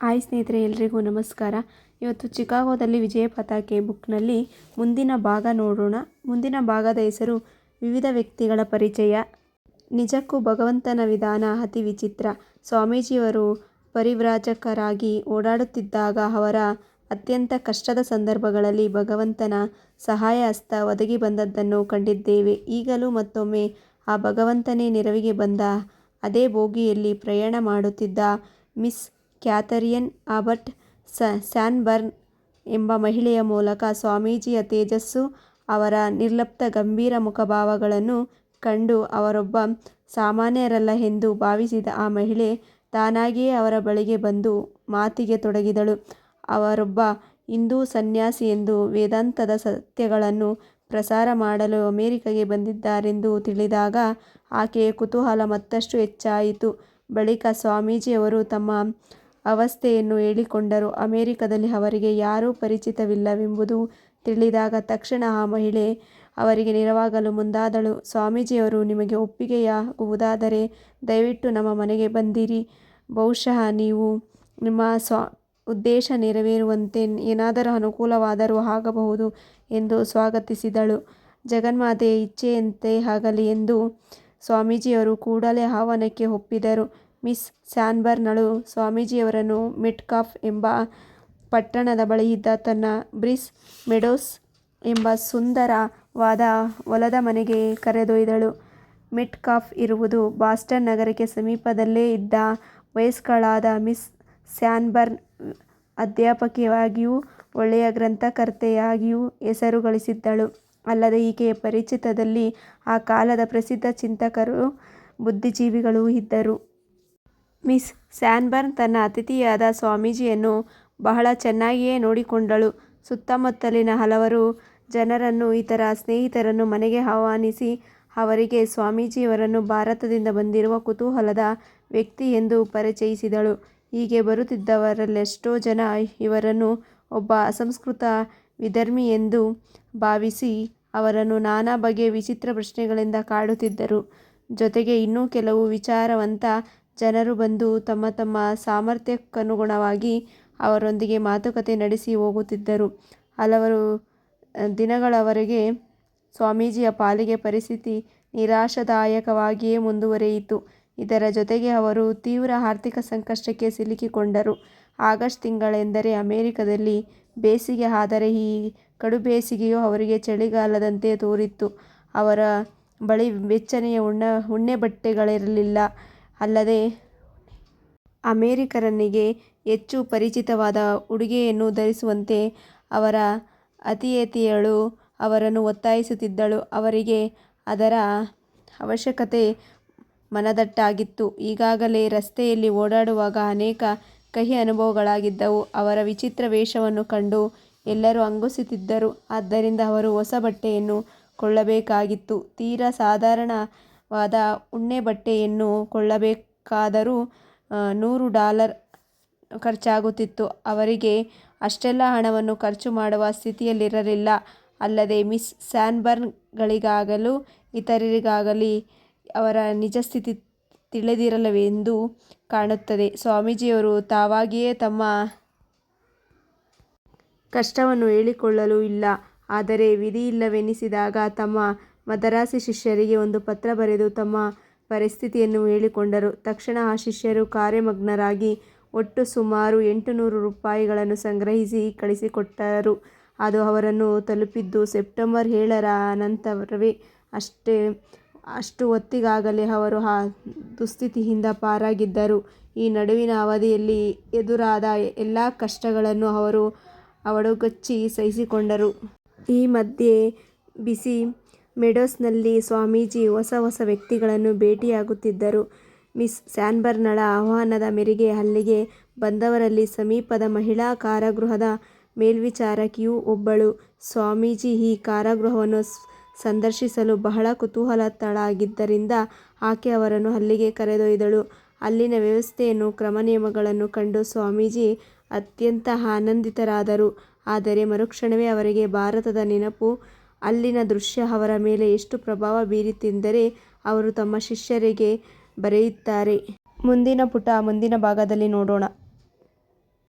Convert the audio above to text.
Hi ಸ್ನೇಹಿತರೆ, ಎಲ್ರಿಗೂ ನಮಸ್ಕಾರ. ಇವತ್ತು ಚಿಕಾಗೋದಲ್ಲಿ ವಿಜಯ ಪತಾಕೆ ಬುಕ್ನಲ್ಲಿ ಮುಂದಿನ ಭಾಗ ನೋಡೋಣ. ಮುಂದಿನ ಭಾಗದ ಹೆಸರು ವಿವಿಧ ವ್ಯಕ್ತಿಗಳ ಪರಿಚಯ. ನಿಜಕ್ಕೂ ಭಗವಂತನ ವಿಧಾನ ಅತಿ ವಿಚಿತ್ರ. ಸ್ವಾಮೀಜಿಯವರು ಪರಿವ್ರಾಜಕರಾಗಿ ಓಡಾಡುತ್ತಿದ್ದಾಗ ಅವರ ಅತ್ಯಂತ ಕಷ್ಟದ ಸಂದರ್ಭಗಳಲ್ಲಿ ಭಗವಂತನ ಸಹಾಯ ಹಸ್ತ ಒದಗಿ ಬಂದದ್ದನ್ನು ಕಂಡಿದ್ದೇವೆ. ಈಗಲೂ ಮತ್ತೊಮ್ಮೆ ಆ ಭಗವಂತನೇ ನೆರವಿಗೆ ಬಂದ ಅದೇ ಬೋಗಿಯಲ್ಲಿ ಪ್ರಯಾಣ ಮಾಡುತ್ತಿದ್ದ ಮಿಸ್ ಕ್ಯಾಥರಿನ್ ಆಬಟ್ ಸ್ಯಾನ್ಬರ್ನ್ ಎಂಬ ಮಹಿಳೆಯ ಮೂಲಕ ಸ್ವಾಮೀಜಿಯ ತೇಜಸ್ಸು, ಅವರ ನಿರ್ಲಿಪ್ತ ಗಂಭೀರ ಮುಖಭಾವಗಳನ್ನು ಕಂಡು ಅವರೊಬ್ಬ ಸಾಮಾನ್ಯರಲ್ಲ ಎಂದು ಭಾವಿಸಿದ ಆ ಮಹಿಳೆ ತಾನಾಗಿಯೇ ಅವರ ಬಳಿಗೆ ಬಂದು ಮಾತಿಗೆ ತೊಡಗಿದಳು. ಅವರೊಬ್ಬ ಹಿಂದೂ ಸನ್ಯಾಸಿ ಎಂದು ವೇದಾಂತದ ಸತ್ಯಗಳನ್ನು ಪ್ರಸಾರ ಮಾಡಲು ಅಮೆರಿಕಗೆ ಬಂದಿದ್ದಾರೆಂದು ತಿಳಿದಾಗ ಆಕೆಯ ಕುತೂಹಲ ಮತ್ತಷ್ಟು ಹೆಚ್ಚಾಯಿತು. ಬಳಿಕ ಸ್ವಾಮೀಜಿಯವರು ತಮ್ಮ ಅವಸ್ಥೆಯನ್ನು ಹೇಳಿಕೊಂಡರು. ಅಮೆರಿಕದಲ್ಲಿ ಅವರಿಗೆ ಯಾರೂ ಪರಿಚಿತವಿಲ್ಲವೆಂಬುದು ತಿಳಿದಾಗ ತಕ್ಷಣ ಆ ಮಹಿಳೆ ಅವರಿಗೆ ನೆರವಾಗಲು ಮುಂದಾದಳು. ಸ್ವಾಮೀಜಿಯವರು ನಿಮಗೆ ಒಪ್ಪಿಗೆಯಾಗುವುದಾದರೆ ದಯವಿಟ್ಟು ನಮ್ಮ ಮನೆಗೆ ಬಂದಿರಿ ಬಹುಶಃ ನೀವು ನಿಮ್ಮ ಉದ್ದೇಶ ನೆರವೇರುವಂತೆ ಏನಾದರೂ ಅನುಕೂಲವಾದರೂ ಆಗಬಹುದು ಎಂದು ಸ್ವಾಗತಿಸಿದಳು. ಜಗನ್ಮಾತೆಯ ಇಚ್ಛೆಯಂತೆ ಆಗಲಿ ಎಂದು ಸ್ವಾಮೀಜಿಯವರು ಕೂಡಲೇ ಆಹ್ವಾನಕ್ಕೆ ಒಪ್ಪಿದರು. ಮಿಸ್ ಸ್ಯಾನ್ಬರ್ನಳು ಸ್ವಾಮೀಜಿಯವರನ್ನು ಮಿಟ್ಕಾಫ್ ಎಂಬ ಪಟ್ಟಣದ ಬಳಿಯಿದ್ದ ತನ್ನ ಬ್ರಿಸ್ ಮೆಡೋಸ್ ಎಂಬ ಸುಂದರವಾದ ಹೊಲದ ಮನೆಗೆ ಕರೆದೊಯ್ದಳು. ಮಿಟ್ಕಾಫ್ ಇರುವುದು ಬಾಸ್ಟನ್ ನಗರಕ್ಕೆ ಸಮೀಪದಲ್ಲೇ ಇದ್ದ ವಯಸ್ಕಳಾದ ಮಿಸ್ ಸ್ಯಾನ್ಬರ್ನ್ ಅಧ್ಯಾಪಕಿಯಾಗಿಯೂ ಒಳ್ಳೆಯ ಗ್ರಂಥಕರ್ತೆಯಾಗಿಯೂ ಹೆಸರು ಗಳಿಸಿದ್ದಳು. ಅಲ್ಲದೆ ಈಕೆಯ ಪರಿಚಿತದಲ್ಲಿ ಆ ಕಾಲದ ಪ್ರಸಿದ್ಧ ಚಿಂತಕರು, ಬುದ್ಧಿಜೀವಿಗಳೂ ಇದ್ದರು. ಮಿಸ್ ಸ್ಯಾನ್ಬರ್ನ್ ತನ್ನ ಅತಿಥಿಯಾದ ಸ್ವಾಮೀಜಿಯನ್ನು ಬಹಳ ಚೆನ್ನಾಗಿಯೇ ನೋಡಿಕೊಂಡಳು. ಸುತ್ತಮುತ್ತಲಿನ ಹಲವರು ಜನರನ್ನು, ಇತರ ಸ್ನೇಹಿತರನ್ನು ಮನೆಗೆ ಆಹ್ವಾನಿಸಿ ಅವರಿಗೆ ಸ್ವಾಮೀಜಿಯವರನ್ನು ಭಾರತದಿಂದ ಬಂದಿರುವ ಕುತೂಹಲದ ವ್ಯಕ್ತಿ ಎಂದು ಪರಿಚಯಿಸಿದಳು. ಹೀಗೆ ಬರುತ್ತಿದ್ದವರಲ್ಲೆಷ್ಟೋ ಜನ ಇವರನ್ನು ಒಬ್ಬ ಅಸಂಸ್ಕೃತ ವಿಧರ್ಮಿಯೆಂದು ಭಾವಿಸಿ ಅವರನ್ನು ನಾನಾ ಬಗೆಯ ವಿಚಿತ್ರ ಪ್ರಶ್ನೆಗಳಿಂದ ಕಾಡುತ್ತಿದ್ದರು. ಜೊತೆಗೆ ಇನ್ನೂ ಕೆಲವು ವಿಚಾರವಂತ ಜನರು ಬಂದು ತಮ್ಮ ತಮ್ಮ ಸಾಮರ್ಥ್ಯಕ್ಕನುಗುಣವಾಗಿ ಅವರೊಂದಿಗೆ ಮಾತುಕತೆ ನಡೆಸಿ ಹೋಗುತ್ತಿದ್ದರು. ಹಲವರು ದಿನಗಳವರೆಗೆ ಸ್ವಾಮೀಜಿಯ ಪಾಲಿಗೆ ಪರಿಸ್ಥಿತಿ ನಿರಾಶಾದಾಯಕವಾಗಿಯೇ ಮುಂದುವರಿಯಿತು. ಇದರ ಜೊತೆಗೆ ಅವರು ತೀವ್ರ ಆರ್ಥಿಕ ಸಂಕಷ್ಟಕ್ಕೆ ಸಿಲುಕಿಕೊಂಡರು. ಆಗಸ್ಟ್ ತಿಂಗಳೆಂದರೆ ಅಮೆರಿಕದಲ್ಲಿ ಬೇಸಿಗೆ, ಆದರೆ ಈ ಕಡು ಬೇಸಿಗೆಯು ಅವರಿಗೆ ಚಳಿಗಾಲದಂತೆ ತೋರಿತ್ತು. ಅವರ ಬಳಿ ಬೆಚ್ಚನೆಯ ಉಣ್ಣೆಬಟ್ಟೆಗಳಿರಲಿಲ್ಲ. ಅಲ್ಲದೆ ಅಮೇರಿಕರನ್ನಿಗೆ ಹೆಚ್ಚು ಪರಿಚಿತವಾದ ಉಡುಗೆಯನ್ನು ಧರಿಸುವಂತೆ ಅವರ ಆತಿಥೇಯಳು ಅವರನ್ನು ಒತ್ತಾಯಿಸುತ್ತಿದ್ದಳು. ಅವರಿಗೆ ಅದರ ಅವಶ್ಯಕತೆ ಮನದಟ್ಟಾಗಿತ್ತು. ಈಗಾಗಲೇ ರಸ್ತೆಯಲ್ಲಿ ಓಡಾಡುವಾಗ ಅನೇಕ ಕಹಿ ಅನುಭವಗಳಾಗಿದ್ದವು. ಅವರ ವಿಚಿತ್ರ ವೇಷವನ್ನು ಕಂಡು ಎಲ್ಲರೂ ಅಂಗುಸುತ್ತಿದ್ದರು ಆದ್ದರಿಂದ ಅವರು ಹೊಸ ಬಟ್ಟೆಯನ್ನು ಕೊಳ್ಳಬೇಕಾಗಿತ್ತು. ತೀರಾ ಸಾಧಾರಣವಾದ ಉಣ್ಣೆಬಟ್ಟೆಯನ್ನು ಕೊಳ್ಳಬೇಕಾದರೂ ನೂರು ಡಾಲರ್ ಖರ್ಚಾಗುತ್ತಿತ್ತು. ಅವರಿಗೆ ಅಷ್ಟೆಲ್ಲ ಹಣವನ್ನು ಖರ್ಚು ಮಾಡುವ ಸ್ಥಿತಿಯಲ್ಲಿರಲಿಲ್ಲ. ಅಲ್ಲದೆ ಮಿಸ್ ಸ್ಯಾನ್ಬರ್ನ್ಗಳಿಗಾಗಲೂ ಇತರರಿಗಾಗಲಿ ಅವರ ನಿಜ ಸ್ಥಿತಿ ತಿಳಿದಿರಲವೆಂದು ಕಾಣುತ್ತದೆ. ಸ್ವಾಮೀಜಿಯವರು ತಾವಾಗಿಯೇ ತಮ್ಮ ಕಷ್ಟವನ್ನು ಹೇಳಿಕೊಳ್ಳಲು ಇಲ್ಲ. ಆದರೆ ವಿಧಿಯಿಲ್ಲವೆನಿಸಿದಾಗ ತಮ್ಮ ಮದರಾಸಿ ಶಿಷ್ಯರಿಗೆ ಒಂದು ಪತ್ರ ಬರೆದು ತಮ್ಮ ಪರಿಸ್ಥಿತಿಯನ್ನು ಹೇಳಿಕೊಂಡರು. ತಕ್ಷಣ ಆ ಶಿಷ್ಯರು ಕಾರ್ಯಮಗ್ನರಾಗಿ ಒಟ್ಟು ಸುಮಾರು ಎಂಟುನೂರು ರೂಪಾಯಿಗಳನ್ನು ಸಂಗ್ರಹಿಸಿ ಕಳಿಸಿಕೊಟ್ಟರು. ಅದು ಅವರನ್ನು ತಲುಪಿದ್ದು ಸೆಪ್ಟೆಂಬರ್ ಏಳರ ಅನಂತರವೇ. ಅಷ್ಟು ಹೊತ್ತಿಗಾಗಲೇ ಅವರು ಆ ದುಸ್ಥಿತಿಯಿಂದ ಪಾರಾಗಿದ್ದರು. ಈ ನಡುವಿನ ಅವಧಿಯಲ್ಲಿ ಎದುರಾದ ಎಲ್ಲ ಕಷ್ಟಗಳನ್ನು ಅವರು ಅವಳುಗಚ್ಚಿ ಸಹಿಸಿಕೊಂಡರು. ಈ ಮಧ್ಯೆ ಬಿಸಿ ಮೆಡೋಸ್ನಲ್ಲಿ ಸ್ವಾಮೀಜಿ ಹೊಸ ಹೊಸ ವ್ಯಕ್ತಿಗಳನ್ನು ಭೇಟಿಯಾಗುತ್ತಿದ್ದರು. ಮಿಸ್ ಸ್ಯಾನ್ಬರ್ನಳ ಆಹ್ವಾನದ ಮೇರೆಗೆ ಅಲ್ಲಿಗೆ ಬಂದವರಲ್ಲಿ ಸಮೀಪದ ಮಹಿಳಾ ಕಾರಾಗೃಹದ ಮೇಲ್ವಿಚಾರಕಿಯೂ ಒಬ್ಬಳು. ಸ್ವಾಮೀಜಿ ಈ ಕಾರಾಗೃಹವನ್ನು ಸಂದರ್ಶಿಸಲು ಬಹಳ ಕುತೂಹಲತಳಾಗಿದ್ದರಿಂದ ಆಕೆ ಅವರನ್ನು ಅಲ್ಲಿಗೆ ಕರೆದೊಯ್ದಳು. ಅಲ್ಲಿನ ವ್ಯವಸ್ಥೆಯನ್ನು, ಕ್ರಮ ನಿಯಮಗಳನ್ನು ಕಂಡು ಸ್ವಾಮೀಜಿ ಅತ್ಯಂತ ಆನಂದಿತರಾದರು. ಆದರೆ ಮರುಕ್ಷಣವೇ ಅವರಿಗೆ ಭಾರತದ ನೆನಪು. ಅಲ್ಲಿನ ದೃಶ್ಯ ಅವರ ಮೇಲೆ ಎಷ್ಟು ಪ್ರಭಾವ ಬೀರಿತೆಂದರೆ ಅವರು ತಮ್ಮ ಶಿಷ್ಯರಿಗೆ ಬರೆಯುತ್ತಾರೆ. ಮುಂದಿನ ಪುಟ ಮುಂದಿನ ಭಾಗದಲ್ಲಿ ನೋಡೋಣ.